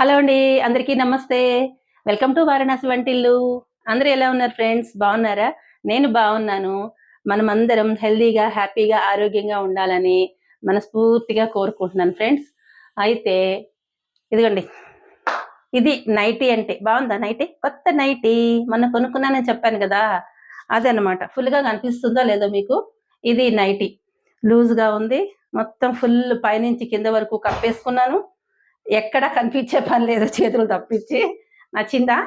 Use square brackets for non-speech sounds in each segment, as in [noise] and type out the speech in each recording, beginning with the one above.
Hello అండి అందరికీ నమస్తే. వెల్కమ్ టు వారణాసి వంటిల్లు. అందరూ ఎలా ఉన్నారు ఫ్రెండ్స్? బాగున్నారా? నేను బాగున్నాను. మనమందరం హెల్దీగా హ్యాపీగా ఆరోగ్యంగా ఉండాలని మనస్ఫూర్తిగా కోరుకుంటున్నాను ఫ్రెండ్స్. అయితే ఇదిగోండి. ఇది నైటీ అంటే బాగుందా నైటీ? కొత్త నైటీ. మొన్న కొనుక్కున్నానని చెప్పాను కదా. అదనమాట ఫుల్గా కనిపిస్తుందో లేదో మీకు? ఇది నైటీ. లూజ్గా ఉంది. మొత్తం ఫుల్ పైనుంచి కింద వరకు కప్పేసుకున్నాను. ఎక్కడ కనిపించే పని లేదు చేతులు తప్పించి. నచ్చిందా?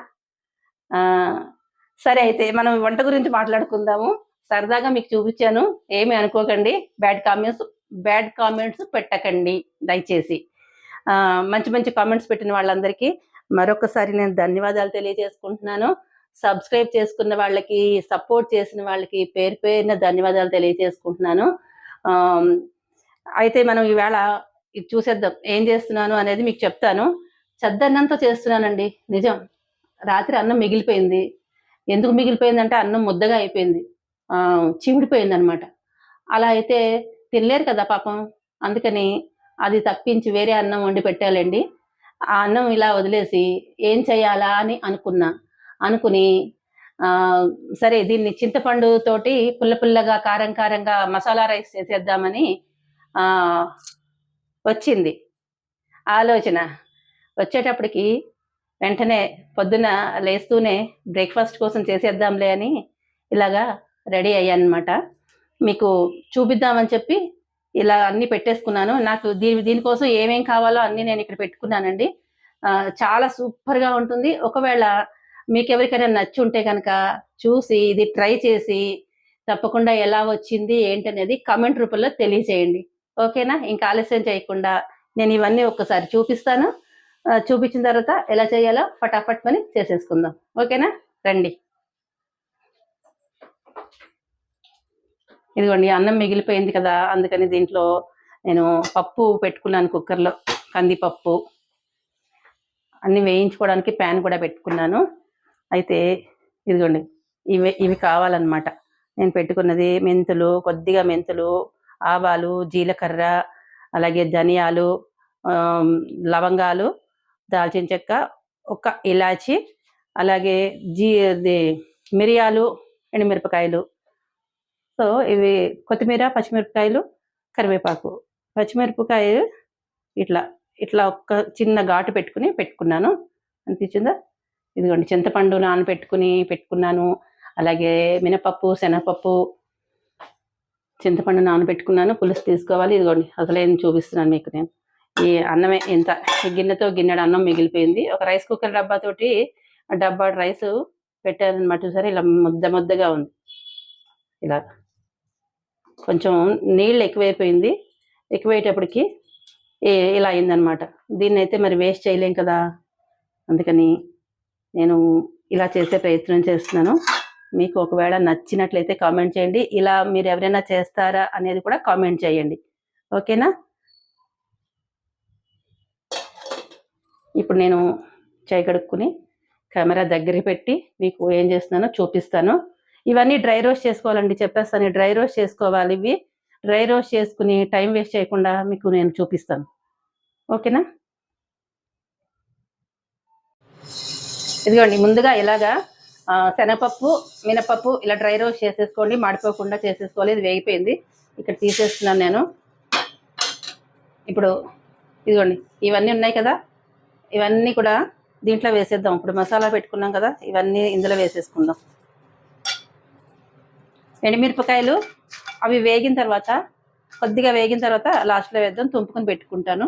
సరే అయితే మనం వంట గురించి మాట్లాడుకుందాము. సరదాగా మీకు చూపించాను. ఏమి అనుకోకండి. బ్యాడ్ కామెంట్స్ బ్యాడ్ కామెంట్స్ పెట్టకండి దయచేసి. మంచి మంచి కామెంట్స్ పెట్టిన వాళ్ళందరికీ మరొకసారి నేను ధన్యవాదాలు తెలియజేసుకుంటున్నాను. సబ్స్క్రైబ్ చేసుకున్న వాళ్ళకి సపోర్ట్ చేసిన వాళ్ళకి పేరు పేరున ధన్యవాదాలు తెలియజేసుకుంటున్నాను. అయితే మనం ఈవేళ ఇది చూసేద్దాం. ఏం చేస్తున్నాను అనేది మీకు చెప్తాను. చద్దన్నంతో చేస్తున్నానండి. నిజం. రాత్రి అన్నం మిగిలిపోయింది. ఎందుకు మిగిలిపోయిందంటే అన్నం ముద్దగా అయిపోయింది. చీమిడిపోయింది అనమాట అలా అయితే తినలేరు కదా పాపం. అందుకని అది తప్పించి వేరే అన్నం వండి పెట్టాలండి. ఆ అన్నం ఇలా వదిలేసి ఏం చేయాలా అని అనుకున్నా. అనుకుని సరే దీన్ని చింతపండు తోటి పుల్ల పుల్లగా కారం కారంగా మసాలా రైస్ చేసేద్దామని వచ్చింది. ఆలోచన. వచ్చేటప్పటికి వెంటనే పొద్దున లేస్తూనే బ్రేక్ఫాస్ట్ కోసం చేసేద్దాంలే అని ఇలాగా రెడీ అయ్యానమాట. మీకు చూపిద్దామని చెప్పి ఇలా అన్ని పెట్టేసుకున్నాను. నాకు దీని దీనికోసం ఏమేం కావాలో అన్నీ నేను ఇక్కడ పెట్టుకున్నానండి. చాలా సూపర్గా ఉంటుంది. ఒకవేళ మీకు ఎవరికైనా నచ్చి ఉంటే కనుక చూసి ఇది ట్రై చేసి తప్పకుండా ఎలా వచ్చింది ఏంటనేది కమెంట్ రూపంలో తెలియజేయండి. ఓకేనా? ఇంకా ఆలస్యం చేయకుండా నేను ఇవన్నీ ఒక్కసారి చూపిస్తాను. చూపించిన తర్వాత ఎలా చేయాలో ఫటాఫట్ పని చేసేసుకుందాం. ఓకేనా? రండి. ఇదిగోండి అన్నం మిగిలిపోయింది కదా అందుకని దీంట్లో నేను పప్పు పెట్టుకున్నాను కుక్కర్లో కందిపప్పు. అన్ని వేయించుకోవడానికి ప్యాన్ కూడా పెట్టుకున్నాను. అయితే ఇదిగోండి ఇవి ఇవి కావాలన్నమాట. నేను పెట్టుకున్నది మెంతులు కొద్దిగా మెంతులు ఆవాలు జీలకర్ర అలాగే ధనియాలు లవంగాలు దాల్చిన చెక్క ఒక ఇలాచి అలాగే జీ మిరియాలు ఎండుమిరపకాయలు. సో ఇవి కొత్తిమీర పచ్చిమిరపకాయలు కరివేపాకు. పచ్చిమిరపకాయలు ఇట్లా ఇట్లా ఒక్క చిన్న ఘాటు పెట్టుకుని పెట్టుకున్నాను. అనిపించిందా? ఇదిగోండి చింతపండు నానబెట్టుకుని పెట్టుకున్నాను. అలాగే మినపప్పు శనగపప్పు చింతపండు నానబెట్టుకున్నాను పులుసు తీసుకోవాలి. ఇదిగోండి అసలు ఏం చూపిస్తున్నాను మీకు నేను. ఈ అన్నమే ఇంత గిన్నెతో గిన్నెడు అన్నం మిగిలిపోయింది. ఒక రైస్ కుక్కర్ డబ్బాతోటి ఆ డబ్బా రైస్ పెట్టానమాట సరే ఇలా ముద్ద ముద్దగా ఉంది. ఇలా కొంచెం నీళ్ళు ఎక్కువైపోయింది. ఎక్కువయ్యేటప్పటికి ఇలా అయిందనమాట దీన్ని అయితే మరి వేస్ట్ చేయలేం కదా. అందుకని నేను ఇలా చేసే ప్రయత్నం చేస్తున్నాను. మీకు ఒకవేళ నచ్చినట్లయితే కామెంట్ చేయండి. ఇలా మీరు ఎవరైనా చేస్తారా అనేది కూడా కామెంట్ చేయండి. ఓకేనా? ఇప్పుడు నేను చేయి కడుక్కుని కెమెరా దగ్గర పెట్టి మీకు ఏం చేస్తున్నానో చూపిస్తాను. ఇవన్నీ డ్రై రోస్ట్ చేసుకోవాలండి చెప్పేస్తాను. డ్రై రోస్ట్ చేసుకోవాలి ఇవి. డ్రై రోస్ట్ చేసుకుని టైం వేస్ట్ చేయకుండా మీకు నేను చూపిస్తాను. ఓకేనా? ఇదిగోండి ముందుగా ఇలాగా శనగపప్పు మినపప్పు ఇలా డ్రై రోస్ట్ చేసేసుకోండి మాడిపోకుండా చేసేసుకోవాలి ఇది వేగిపోయింది. ఇక్కడ తీసేస్తున్నాను నేను. ఇప్పుడు ఇదిగోండి ఇవన్నీ ఉన్నాయి కదా ఇవన్నీ కూడా దీంట్లో వేసేద్దాం. ఇప్పుడు మసాలా పెట్టుకున్నాం కదా ఇవన్నీ ఇందులో వేసేసుకుందాం. ఎండుమిరపకాయలు అవి వేగిన తర్వాత కొద్దిగా వేగిన తర్వాత లాస్ట్లో వేద్దాం తుంపుకొని పెట్టుకుంటాను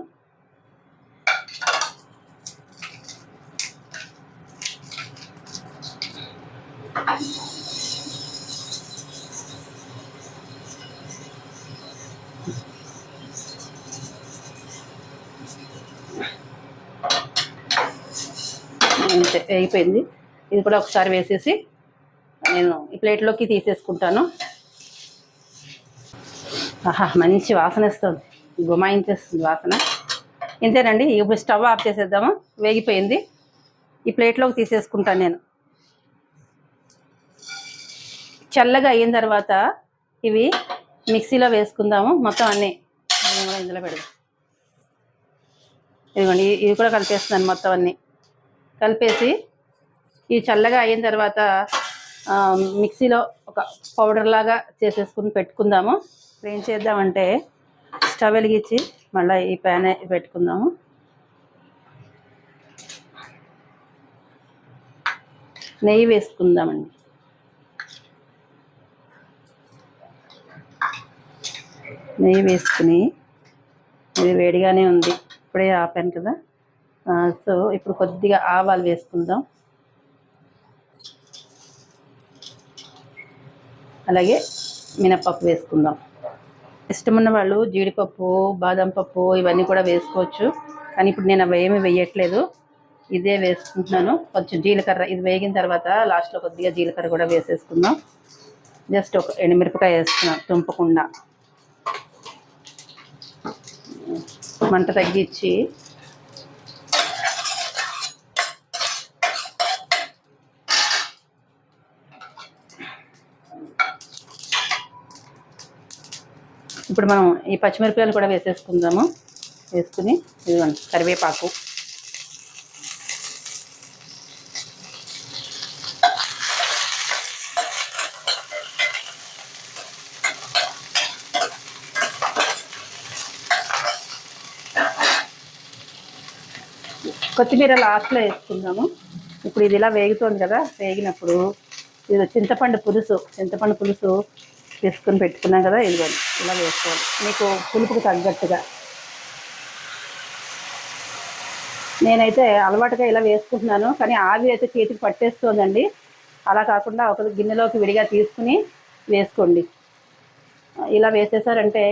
అంతే అయిపోయింది. ఇది కూడా ఒకసారి వేసేసి నేను ఈ ప్లేట్లోకి తీసేసుకుంటాను. ఆహా మంచి వాసన వస్తుంది. గుమాయించేస్తుంది వాసన. ఇంతేనండి ఇప్పుడు స్టవ్ ఆఫ్ చేసేద్దాము. వేగిపోయింది. ఈ ప్లేట్లోకి తీసేసుకుంటాను నేను. చల్లగా అయిన తర్వాత ఇవి మిక్సీలో వేసుకుందాము. మొత్తం అన్నీ కూడా ఇందులో పెడదాం ఇదిగోండి ఇవి కూడా కలిపేస్తున్నాను మొత్తం అన్ని. కలిపేసి ఈ చల్లగా అయిన తర్వాత మిక్సీలో ఒక పౌడర్ లాగా చేసేసుకుని పెట్టుకుందాము. ఏం చేద్దామంటే స్టవ్ వెలిగించి మళ్ళీ ఈ ప్యాన్ పెట్టుకుందాము. నెయ్యి వేసుకుందామండి. నెయ్యి వేసుకుని ఇది వేడిగానే ఉంది. ఇప్పుడే ఆపాను కదా. సో ఇప్పుడు కొద్దిగా ఆవాలు వేసుకుందాం. అలాగే మినప్పప్పు వేసుకుందాం. ఇష్టమున్న వాళ్ళు జీడిపప్పు బాదం పప్పు ఇవన్నీ కూడా వేసుకోవచ్చు. కానీ ఇప్పుడు నేను అవి ఏమీ వేయట్లేదు. ఇదే వేసుకుంటున్నాను. కొంచెం జీలకర్ర ఇది వేగిన తర్వాత లాస్ట్లో కొద్దిగా జీలకర్ర కూడా వేసేసుకుందాం. జస్ట్ ఒక ఎండుమిరపకాయ వేసుకున్నాం తుంపకుండా. మంట తగ్గించి ఇప్పుడు మనం ఈ పచ్చిమిరపకాయలు కూడా వేసేసుకుందాము. వేసుకుని ఇదిగోండి కరివేపాకు. కొత్తిమీర లాస్ట్లో వేసుకుందాము. ఇప్పుడు ఇది ఇలా వేగుతోంది కదా వేగినప్పుడు. ఇది చింతపండు పులుసు చింతపండు పులుసు తీసుకుని పెట్టుకున్నాం కదా ఇదిగోండి ఇలా వేసుకోవాలి. మీకు పులుపుకు తగ్గట్టుగా. నేనైతే అలవాటుగా ఇలా వేసుకుంటున్నాను కానీ ఆవిరి అయితే చేతికి పట్టేస్తోందండి. అలా కాకుండా ఒక గిన్నెలోకి విడిగా తీసుకుని వేసుకోండి. ఇలా వేసేసారంటే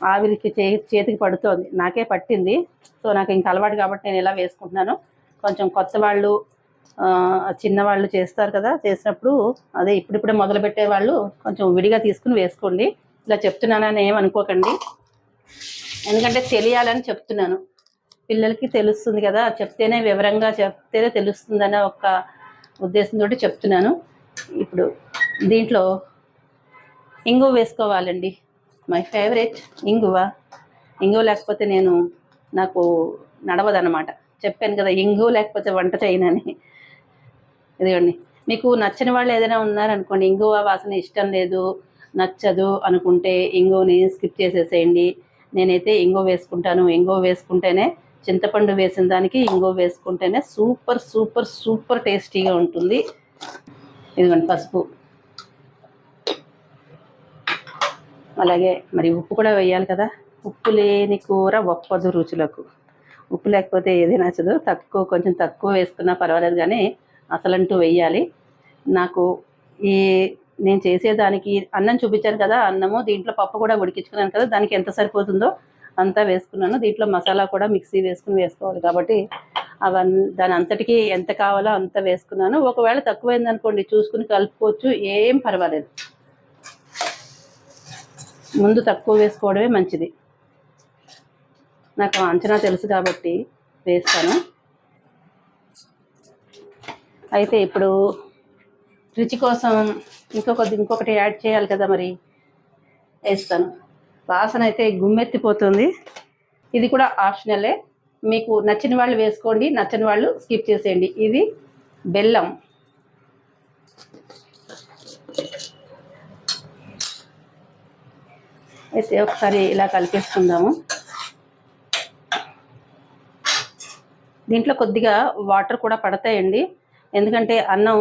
ఆవిరికి చే చేతికి పడుతోంది. నాకే పట్టింది. సో నాకు ఇంకా అలవాటు కాబట్టి నేను ఇలా వేసుకుంటున్నాను. కొంచెం కొత్త వాళ్ళు చిన్నవాళ్ళు చేస్తారు కదా చేసినప్పుడు అదే ఇప్పుడిప్పుడే మొదలు పెట్టే వాళ్ళు కొంచెం విడిగా తీసుకుని వేసుకోండి. ఇలా చెప్తున్నానని ఏమనుకోకండి ఎందుకంటే తెలియాలని చెప్తున్నాను. పిల్లలకి తెలుస్తుంది కదా చెప్తేనే వివరంగా చెప్తేనే తెలుస్తుందనే ఒక ఉద్దేశంతో చెప్తున్నాను. ఇప్పుడు దీంట్లో ఇంగువ వేసుకోవాలండి. మై ఫేవరెట్ ఇంగువ. ఇంగు లేకపోతే నేను నాకు నడవదనమాట చెప్పాను కదా ఇంగు లేకపోతే వంట చేయనని. ఇదిగోండి. మీకు నచ్చని వాళ్ళు ఏదైనా ఉన్నారనుకోండి ఇంగువ వాసన ఇష్టం లేదు నచ్చదు అనుకుంటే ఇంగువని స్కిప్ చేసేసేయండి. నేనైతే ఇంగువ వేసుకుంటాను ఇంగువ వేసుకుంటేనే చింతపండు వేసిన దానికి ఇంగువ వేసుకుంటేనే సూపర్ సూపర్ సూపర్ టేస్టీగా ఉంటుంది. ఇదిగోండి పసుపు. అలాగే మరి ఉప్పు కూడా వేయాలి కదా. ఉప్పు లేని కూర ఒప్పదు రుచులకు. ఉప్పు లేకపోతే ఏది నచ్చదు. తక్కువ కొంచెం తక్కువ వేసుకున్నా పర్వాలేదు కానీ అసలంటూ వేయాలి నాకు ఈ నేను చేసేదానికి అన్నం చూపించాను కదా అన్నము దీంట్లో పప్పు కూడా ఉడికించుకున్నాను కదా దానికి ఎంత సరిపోతుందో అంతా వేసుకున్నాను. దీంట్లో మసాలా కూడా మిక్సీ వేసుకుని వేసుకోవాలి కాబట్టి అవన్నీ దాని అంతటికి ఎంత కావాలో అంత వేసుకున్నాను. ఒకవేళ తక్కువైంది అనుకోండి చూసుకుని కలుపుకోవచ్చు ఏం పర్వాలేదు. ముందు తక్కువ వేసుకోవడమే మంచిది. నాకు అంచనా తెలుసు కాబట్టి వేస్తాను. అయితే ఇప్పుడు రుచి కోసం ఇంకొకటి ఇంకొకటి యాడ్ చేయాలి కదా మరి. వేస్తాను. వాసన అయితే గుమ్మెత్తిపోతుంది. ఇది కూడా ఆప్షనలే. మీకు నచ్చిన వాళ్ళు వేసుకోండి నచ్చని వాళ్ళు స్కిప్ చేసేయండి. ఇది బెల్లం. అయితే ఒకసారి ఇలా కలిపేసుకుందాము. దీంట్లో కొద్దిగా వాటర్ కూడా పడతాయండి. ఎందుకంటే అన్నం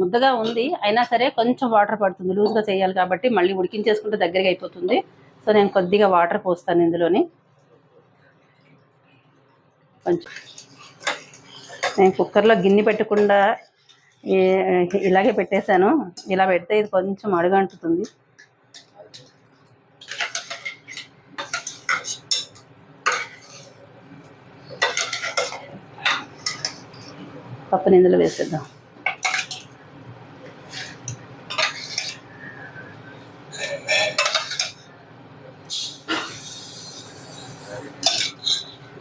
ముద్దగా ఉంది. అయినా సరే కొంచెం వాటర్ పడుతుంది. లూజ్గా చేయాలి కాబట్టి మళ్ళీ ఉడికించేసుకుంటే దగ్గరగా అయిపోతుంది. సో నేను కొద్దిగా వాటర్ పోస్తాను ఇందులోని. కొంచెం. నేను కుక్కర్లో గిన్నె పెట్టకుండా ఇలాగే పెట్టేశాను. ఇలా పెడితే ఇది కొంచెం అడుగంటుతుంది. పప్పుని ఇందులో వేసేద్దాం.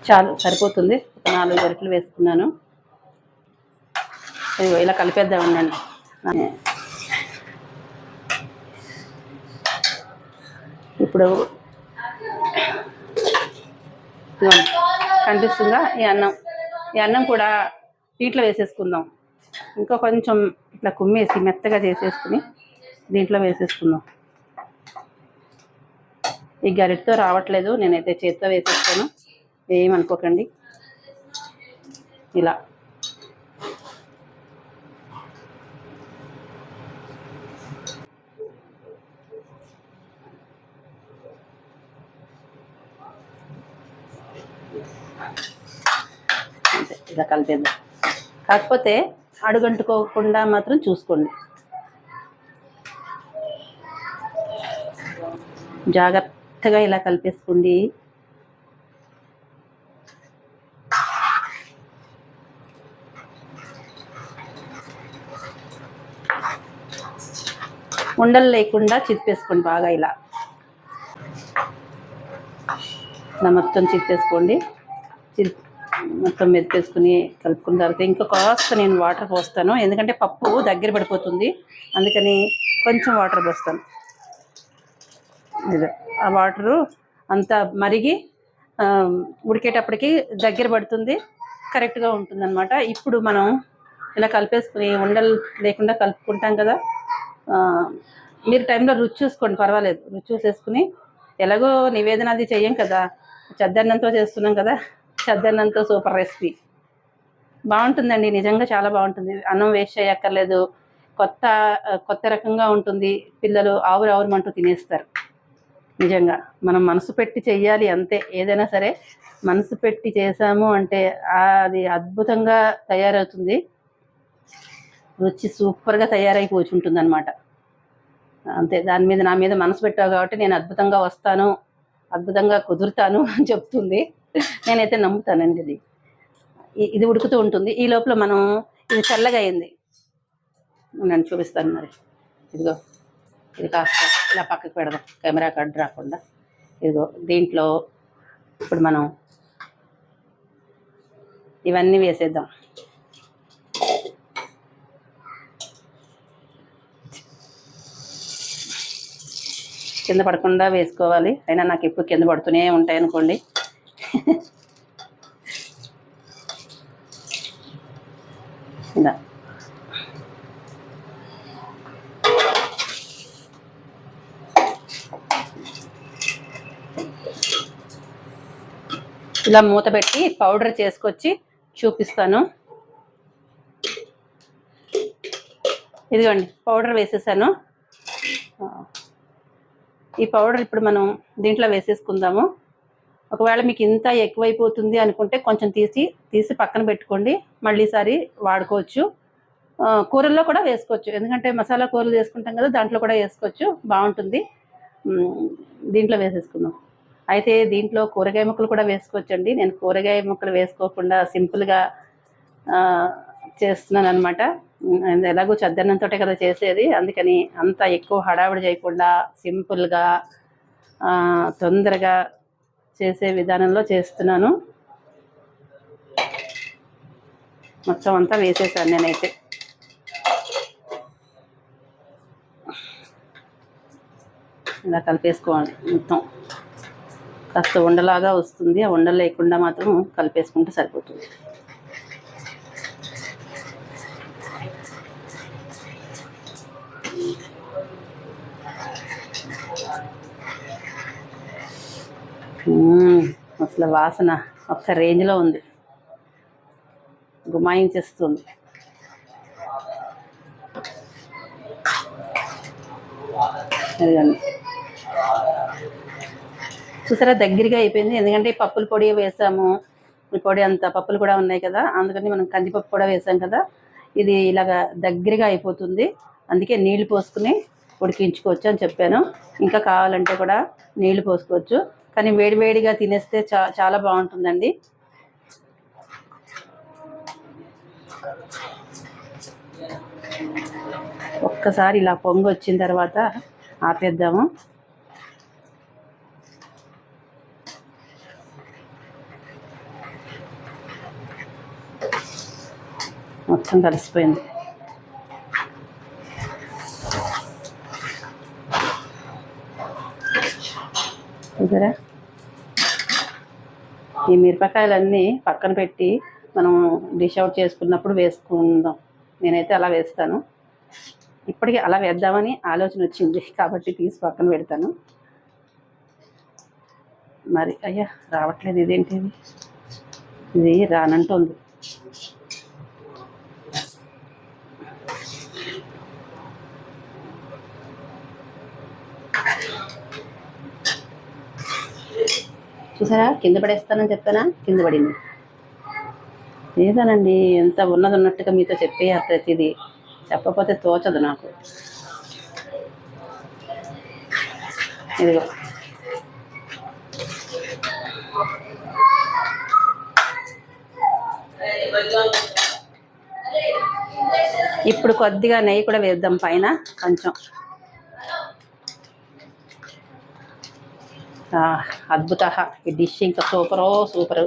చాలు సరిపోతుంది. ఒక నాలుగు గరిటలు వేసుకున్నాను. ఇదిగో ఇలా కలిపేద్దాం ఉండండి. ఇప్పుడు కనిపిస్తుందా? ఈ అన్నం. ఈ అన్నం కూడా దీంట్లో వేసేసుకుందాం. ఇంకా కొంచెం ఇట్లా కుమ్మేసి మెత్తగా చేసేసుకుని దీంట్లో వేసేసుకుందాం. ఈ గరిటతో రావట్లేదు నేనైతే చేత్తో వేసేస్తాను. ఏమనుకోకండి. ఇలా. అంతే ఇలా కలిపేద్దాం. కాకపోతే అడుగంటుకోకుండా మాత్రం చూసుకోండి. జాగ్రత్తగా ఇలా కలిపేసుకోండి. ఉండలు లేకుండా చిప్పేసుకోండి బాగా ఇలా. ఇలా మొత్తం చిప్పేసుకోండి. చిప్ మొత్తం మెదిపేసుకుని కలుపుకున్న తర్వాత ఇంకా కాస్త నేను వాటర్ పోస్తాను. ఎందుకంటే పప్పు దగ్గర పడిపోతుంది. అందుకని కొంచెం వాటర్ పోస్తాను. ఇదే ఆ వాటరు అంతా మరిగి ఉడికేటప్పటికి దగ్గర పడుతుంది. కరెక్ట్గా ఉంటుంది అనమాట ఇప్పుడు మనం ఇలా కలిపేసుకుని ఉండలు లేకుండా కలుపుకుంటాం కదా. మీరు టైంలో రుచి చూసుకోండి పర్వాలేదు. రుచి చూసేసుకుని ఎలాగో నివేదన అది చెయ్యం కదా. చద్దన్నంతో చేస్తున్నాం కదా. చద్దన్నంతో సూపర్ రెసిపీ. బాగుంటుందండి నిజంగా చాలా బాగుంటుంది. అన్నం వేస్ట్ చేయక్కర్లేదు. కొత్త కొత్త రకంగా ఉంటుంది. పిల్లలు ఆవురు ఆవురమంటూ తినేస్తారు. నిజంగా మనం మనసు పెట్టి చెయ్యాలి అంతే. ఏదైనా సరే మనసు పెట్టి చేసాము అంటే అది అద్భుతంగా తయారవుతుంది. రుచి సూపర్గా తయారై కూర్చుంటుంది అనమాట అంతే దాని మీద నా మీద మనసు పెట్టావు కాబట్టి నేను అద్భుతంగా వస్తాను అద్భుతంగా కుదురుతాను అని చెప్తుంది. నేనైతే నమ్ముతానండి ఇది. ఇది ఉడుకుతూ ఉంటుంది. ఈ లోపల మనం ఇది చల్లగా అయింది. నేను చూపిస్తాను మరి. ఇదిగో ఇది కాస్త ఇలా పక్కకు పెడదాం. కెమెరా కట్ రాకుండా. ఇదిగో దీంట్లో ఇప్పుడు మనం ఇవన్నీ వేసేద్దాం. కింద పడకుండా వేసుకోవాలి. అయినా నాకు ఎప్పుడు కింద పడుతూనే ఉంటాయి అనుకోండి. ఇలా ఇలా మూత పెట్టి పౌడర్ చేసుకొచ్చి చూపిస్తాను. ఇదిగోండి పౌడర్ వేసేసాను. ఈ పౌడర్ ఇప్పుడు మనం దీంట్లో వేసేసుకుందాము. ఒకవేళ మీకు ఇంత ఎక్కువైపోతుంది అనుకుంటే కొంచెం తీసి తీసి పక్కన పెట్టుకోండి. మళ్ళీసారి వాడుకోవచ్చు. కూరల్లో కూడా వేసుకోవచ్చు. ఎందుకంటే మసాలా కూరలు చేసుకుంటాం కదా దాంట్లో కూడా వేసుకోవచ్చు. బాగుంటుంది. దీంట్లో వేసేసుకుందాం. అయితే దీంట్లో కూరగాయ ముక్కలు కూడా వేసుకోవచ్చండి. నేను కూరగాయ ముక్కలు వేసుకోకుండా సింపుల్గా చేస్తున్నాను అనమాట ఎలాగో చద్దన్నంతో కదా చేసేది. అందుకని అంత ఎక్కువ హడావిడి చేయకుండా సింపుల్గా తొందరగా చేసే విధానంలో చేస్తున్నాను. మొత్తం అంతా వేసేసాను నేనైతే. ఇలా కలిపేసుకోవాలి మొత్తం. కాస్త ఉండలాగా వస్తుంది. ఆ ఉండ లేకుండా మాత్రం కలిపేసుకుంటే సరిపోతుంది. అసలు వాసన ఒక్క రేంజ్లో ఉంది. గుమాయించేస్తుంది. చూసారా దగ్గరగా అయిపోయింది. ఎందుకంటే పప్పుల పొడి వేసాము. పొడి అంత పప్పులు కూడా ఉన్నాయి కదా. అందుకని మనం కందిపప్పు కూడా వేసాం కదా. ఇది ఇలాగా దగ్గరగా అయిపోతుంది. అందుకే నీళ్ళు పోసుకుని ఉడికించుకోవచ్చు అని చెప్పాను. ఇంకా కావాలంటే కూడా నీళ్ళు పోసుకోవచ్చు. కానీ వేడివేడిగా తినేస్తే చా చాలా బాగుంటుందండి. ఒక్కసారి ఇలా పొంగు వచ్చిన తర్వాత ఆపేద్దాము. మొత్తం కలిసిపోయింది. చూసారా? ఈ మిరపకాయలన్నీ పక్కన పెట్టి మనం డిష్ అవుట్ చేసుకున్నప్పుడు వేసుకుందాం. నేనైతే అలా వేస్తాను. ఇప్పటికీ అలా వేద్దామని ఆలోచన వచ్చింది. కాబట్టి తీసి పక్కన పెడతాను. మరి అయ్యా రావట్లేదు ఇదేంటిది? ఇది రానంటుంది. చూసారా? కింద పడేస్తానని చెప్పానా? కింద పడింది. లేదనండి ఎంత ఉన్నది ఉన్నట్టుగా మీతో చెప్పేయాలి ప్రతిదీ. చెప్పకపోతే తోచదు నాకు. ఇదిగో. ఇప్పుడు కొద్దిగా నెయ్యి కూడా వేద్దాం పైన కొంచెం. అద్భుత ఈ డిష్ ఇంకా సూపరో సూపరు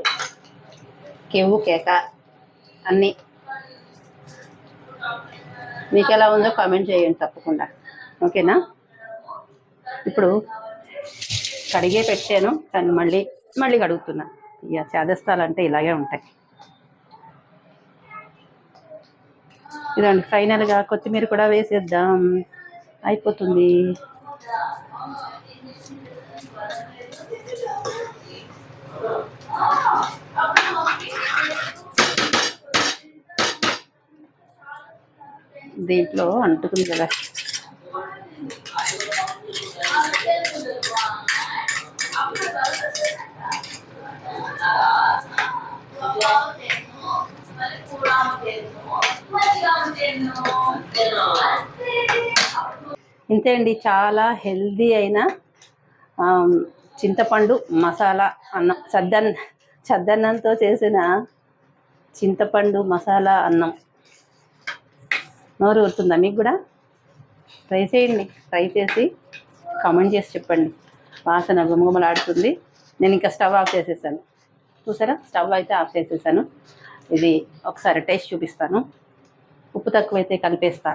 కెవ్వు కేక అన్నీ మీకు ఎలా ఉందో కామెంట్ చేయండి తప్పకుండా ఓకేనా ఇప్పుడు కడిగే పెట్టాను కానీ మళ్ళీ మళ్ళీ కడుగుతున్నా ఇక చేదస్తాలంటే ఇలాగే ఉంటాయి ఇదండి ఫైనల్గా కొత్తిమీర కూడా వేసేద్దాం అయిపోతుంది దీంట్లో అంటుకుంది కదా. ఇంతే అండి చాలా హెల్దీ అయిన చింతపండు మసాలా అన్నం చద్దన్ చద్దన్నంతో చేసిన చింతపండు మసాలా అన్నం. నోరు ఊరుతుందా మీకు కూడా? ట్రై చేయండి ట్రై చేసి కామెంట్ చేసి చెప్పండి. వాసన గుమగుమలాడుతుంది. నేను ఇంకా స్టవ్ ఆఫ్ చేసేసాను. చూసారా? స్టవ్ అయితే ఆఫ్ చేసేసాను. ఇది ఒకసారి టేస్ట్ చూపిస్తాను. ఉప్పు తక్కువైతే కలిపేస్తా.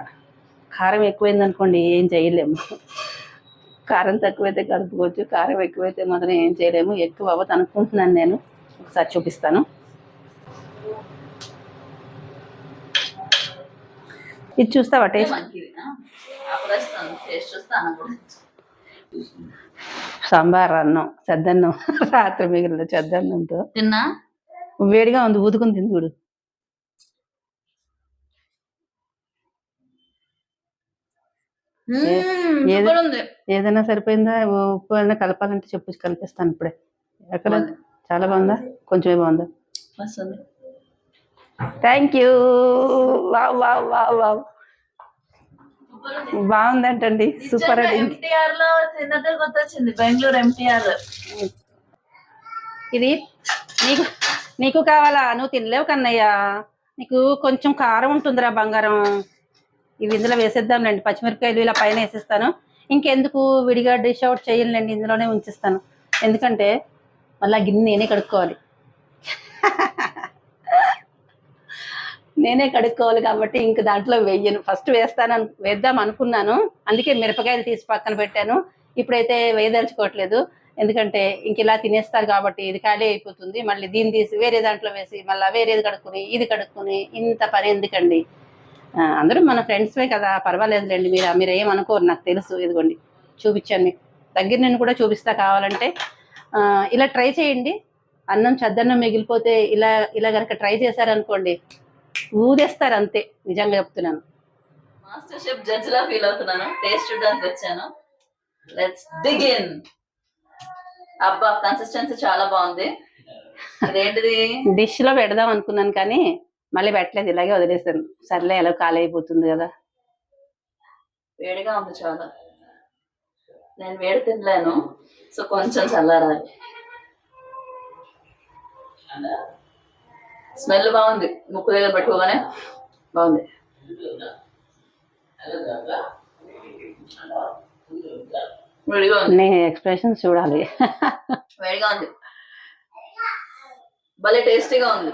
కారం ఎక్కువైందనుకోండి ఏం చేయలేము. కారం తక్కువైతే కలుపుకోవచ్చు కారం ఎక్కువైతే మాత్రం ఏం చేయలేము. ఎక్కువ అవ్వదు అనుకుంటున్నాను నేను. ఒకసారి చూపిస్తాను. ఇది చూస్తావా టేస్ట్? సాంబార్ అన్నం చెద్దన్నం రాత్రి మిగిలిన చెద్దన్నంతో. తిన్నా? వేడిగా ఉంది ఊదుకుని తిని చూడు ఏది? సూపర్ ఉంది ఏదైనా సరిపోయిందా? ఉప్పు అయినా కలపాలంటే చెప్పు కలిపిస్తాను ఇప్పుడే. ఎక్కడ. చాలా బాగుందా? కొంచెమే బాగుందా? Thank you wow wow wow wow బాగుందంటండి. Super ఎంటీఆర్లో తిన్నట్టు గుర్తొచ్చింది. బెంగళూరు ఎంటీఆర్ ఇది నీకు నీకు కావాలా? నువ్వు తినలేవు కన్నయ్య. నీకు కొంచెం కారం ఉంటుందిరా బంగారం. ఇవి ఇందులో వేసేద్దాంలేండి. పచ్చిమిరపకాయలు ఇలా పైన వేసేస్తాను. ఇంకెందుకు విడిగా డిష్ అవుట్ చేయలేండి ఇందులోనే ఉంచిస్తాను. ఎందుకంటే మళ్ళీ గిన్నె నేనే కడుక్కోవాలి. [laughs] నేనే కడుక్కోవాలి కాబట్టి ఇంక దాంట్లో వేయను. ఫస్ట్ వేస్తాను వేద్దాం అనుకున్నాను. అందుకే మిరపకాయలు తీసి పక్కన పెట్టాను. ఇప్పుడైతే వేయదలుచుకోవట్లేదు. ఎందుకంటే ఇంక ఇలా తినేస్తారు కాబట్టి ఇది ఖాళీ అయిపోతుంది. మళ్ళీ దీన్ని తీసి వేరే దాంట్లో వేసి మళ్ళీ వేరేది కడుక్కుని ఇది కడుక్కుని ఇంత పని ఎందుకండి? అందరూ మన ఫ్రెండ్స్వే కదా పర్వాలేదులేండి మీరు మీరు ఏమనుకోరు నాకు తెలుసు ఇదిగోండి చూపించాను మీకు దగ్గర నేను కూడా చూపిస్తా కావాలంటే ఇలా ట్రై చేయండి. అన్నం చద్దన్నం మిగిలిపోతే ఇలా ఇలా కనుక ట్రై చేశారనుకోండి ఊదేస్తారు అంతే నిజంగా చెప్తున్నాను. మాస్టర్ షెఫ్ జడ్జ్ లా ఫీల్ అవుతున్నాను. టేస్ట్ చూడడానికి వచ్చాను. లెట్స్ బిగిన్ అబ్బా కన్సిస్టెన్సీ చాలా బాగుంది. [laughs] ఇదేంటిది డిష్లో పెడదాం అనుకున్నాను కానీ మళ్ళీ పెట్టలేదు ఇలాగే వదిలేసాను సర్లే ఎలా ఖాళీ అయిపోతుంది కదా. వేడిగా ఉంది చాలా. నేను వేడి తినలేను సో కొంచెం చల్లారాలి. స్మెల్ బాగుంది ముక్కు దగ్గర పెట్టుకోగానే బాగుంది. వేడిగా ఉంది. నీ ఎక్స్ప్రెషన్స్ చూడాలి. వేడిగా ఉంది. భలే టేస్టీగా ఉంది.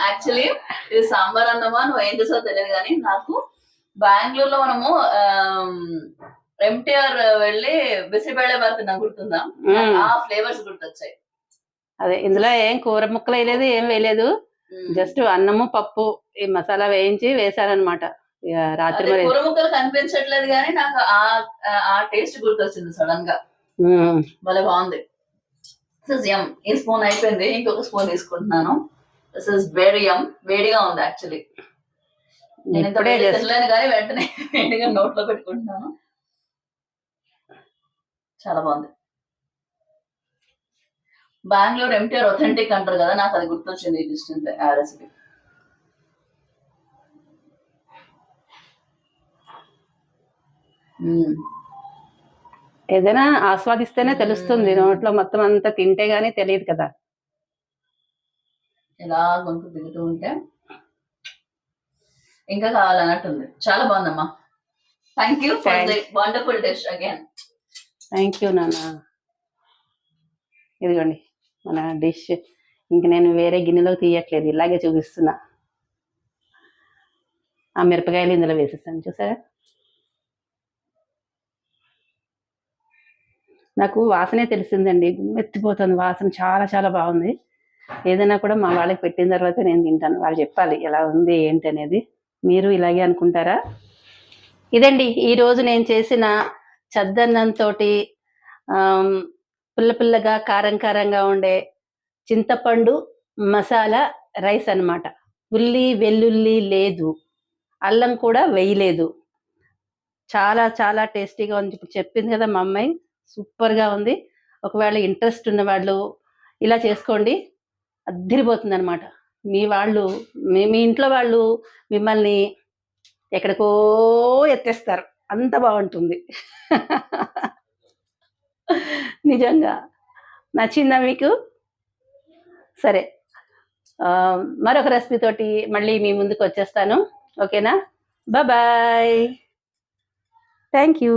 యాక్చువల్లీ ఇది సాంబార్ అన్నమా? నువ్వు ఏం చేసావు తెలియదు కానీ నాకు బెంగళూరులో మనము ఎంటీఆర్ వెళ్ళి బిసిబేళే బాత్ నాకు గుర్తుందా. ఆ ఫ్లేవర్స్ గుర్తొచ్చాయి. అదే ఇందులో ఏం కూర ముక్కలు వేయలేదు ఏం వేయలేదు. జస్ట్ అన్నము పప్పు ఈ మసాలా వేయించి వేసానమాట ఇక రాత్రి మరి కూర ముక్కలు కనిపించట్లేదు కానీ నాకు ఆ ఆ- టేస్ట్ గుర్తొచ్చింది సడన్గా. భలే బాగుంది. ఈ స్పూన్ అయిపోయింది? ఇంకొక స్పూన్ తీసుకుంటున్నాను. దిస్ ఇస్ వెరీ యమ్ వేడిగా ఉంది యాక్చువల్లీ నేను ఇంత తినలేను కానీ వెంటనే వేడిగా నోట్లో పెట్టుకుంటున్నాను చాలా బాగుంది. బెంగళూరు ఎంటీఆర్ ఒథెంటిక్ అంటారు కదా నాకు అది గుర్తొచ్చింది ఈ అంటే ఆ రెసిపీ ఏదైనా ఆస్వాదిస్తేనే తెలుస్తుంది. మ్మ్. నోట్లో మొత్తం అంతా తింటే గానీ తెలియదు కదా. ఇలా గొంతు దిగుతూ ఉంటే ఇంకా కావాలన్నట్టుంది. చాలా బాగుందమ్మా. Thank you for the. Wonderful dish again thank you నాన్న. ఇదిగోండి మన డిష్ ఇంక నేను వేరే గిన్నెలో తీయట్లేదు ఇలాగే చూపిస్తున్నా. ఆ మిరపకాయలు ఇందులో వేసేసాను చూసారా? నాకు వాసనే తెలిసిందండి మెత్తిపోతుంది వాసన చాలా చాలా బాగుంది. ఏదైనా కూడా మా వాళ్ళకి పెట్టిన తర్వాత నేను తింటాను. వాళ్ళు చెప్పాలి ఎలా ఉంది ఏంటి అనేది మీరు ఇలాగే అనుకుంటారా? ఇదండి ఈరోజు నేను చేసిన చద్దన్నంతో పుల్ల పుల్లగా కారం కారంగా ఉండే చింతపండు మసాలా రైస్ అన్నమాట. ఉల్లి వెల్లుల్లి లేదు. అల్లం కూడా వేయలేదు. చాలా చాలా టేస్టీగా ఉంది. ఇప్పుడు చెప్పింది కదా మా అమ్మాయి సూపర్గా ఉంది. ఒకవేళ ఇంట్రెస్ట్ ఉన్న వాళ్ళు ఇలా చేసుకోండి. అద్దరిపోతుంది అనమాట మీ వాళ్ళు మీ మీ ఇంట్లో వాళ్ళు మిమ్మల్ని ఎక్కడికో ఎత్తేస్తారు. అంత బాగుంటుంది. నిజంగా. నచ్చిందా మీకు? సరే. మరొక రెసిపీ తోటి మళ్ళీ మీ ముందుకు వచ్చేస్తాను. ఓకేనా? బాయ్. Thank you.